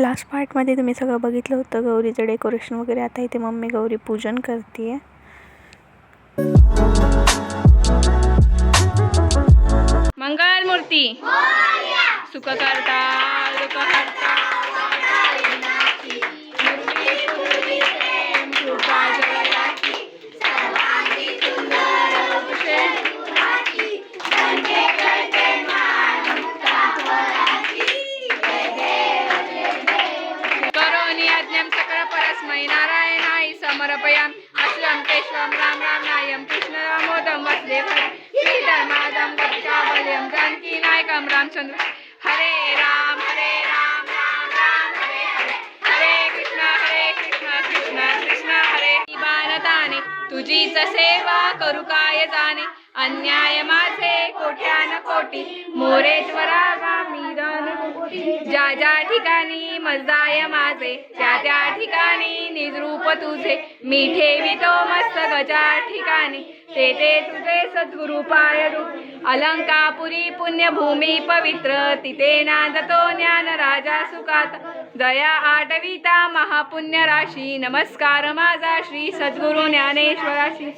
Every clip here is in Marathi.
लास्ट पार्टमध्ये तुम्ही सगळं बघितलं होतं गौरीचं डेकोरेशन वगैरे. आता इथे मम्मी गौरी पूजन करते मंगळ मूर्ती सुख कृष्णरामोदं वसुदेव श्रीधर्मादं गच्चावल्यं जानकीनायकं रामचंद्र हरे राम हरे राम राम राम हरे हरे। हरे कृष्ण हरे कृष्ण कृष्ण कृष्ण हरे। बालताने तुझीच सेवा करू काय जाणे? अन्याय माझे कोट्यान कोटी मोरेश्वरा ज्या ज्या ठिकाणी मजदाय माझे त्या त्या ठिकाणी निजरू तुझे मी ठेवितो मस्त गजा ठिकाणी. ते ते तुझे सद्गुरु रूप. अलंकापुरी पुण्यभूमी पवित्र. तिथे नांदतो ज्ञान राजा सुखात. दया आटविता महापुण्य राशी. नमस्कार माझा श्री सद्गुरु ज्ञानेश्वराशी.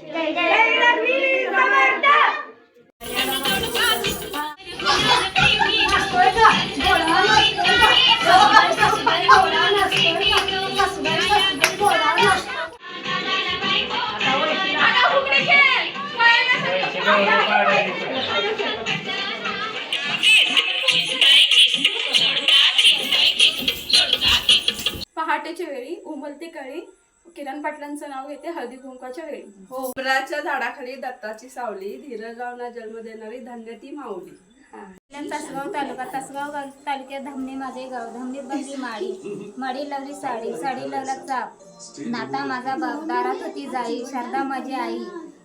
पहाटेच्या वेळी उमलती कळी किरण पाटलांचं नाव घेते हळदी कुंकाच्या वेळी. उमराच्या झाडाखाली दत्ताची सावली धीरजावना जन्म देणारी धन्य ती माऊली तासगाव तालुका तासगाव गाव तालुक्यात धामणे माझे गाव धामणीत बंदी माळी. माळी लावली साडी साडी लावला चाप. नाता माझा बाप दारात होती जाई शारदा माझी आई.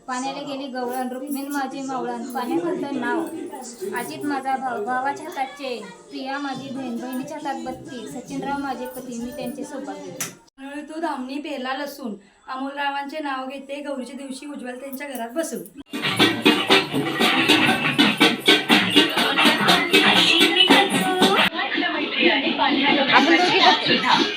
पाण्याला गेली गवळण रुक्मिण माझी मावळण. पाण्यात होतं नाव. अजित माझा भाऊ. भावाच्या हातात चेन प्रिया माझी बहीण. बहिणीच्या हातात बत्ती. सचिनराव माझे पती. मी त्यांचे म्हणून तू धामणी पेला लसून अमोलरावांचे नाव घेते. गौरीच्या दिवशी उज्ज्वल त्यांच्या घरात बसून उचलून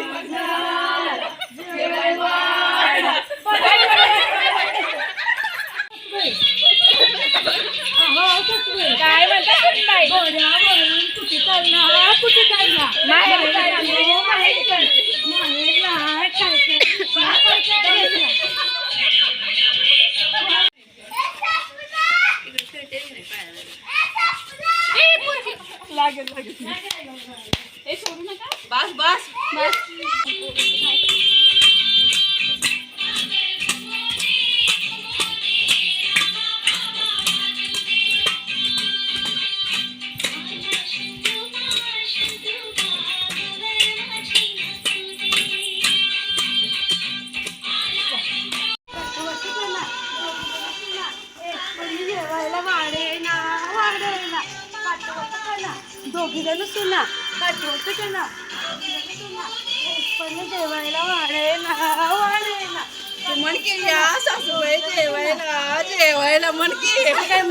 चालला कुठे चालला बस. बस. दोघी जण सुना पाठवत ना? पण जेवायला वाढे ना वाढे ना म्हण की या सासूबाई जेवायला जेवायला म्हण की. काय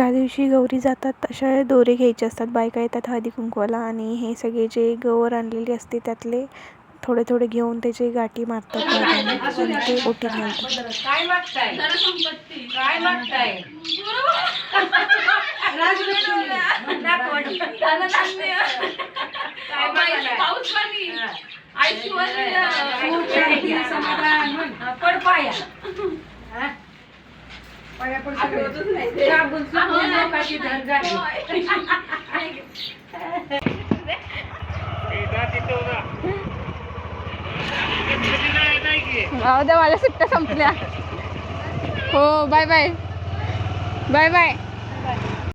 जेवायला जशी गौरी जातात तशा दोरे घ्यायचे असतात. बायका येतात हळदी कुंकवाला आणि हे सगळे जे गवर आणलेली असते त्यातले थोडे थोडे घेऊन त्याचे गाठी मारतात. आणि ते ओटीत घालतात. काय मागताय? काय मागताय? पाऊस पड पाया हा? पाया सुट्ट्या संपल्या हो बाय बाय बाय बाय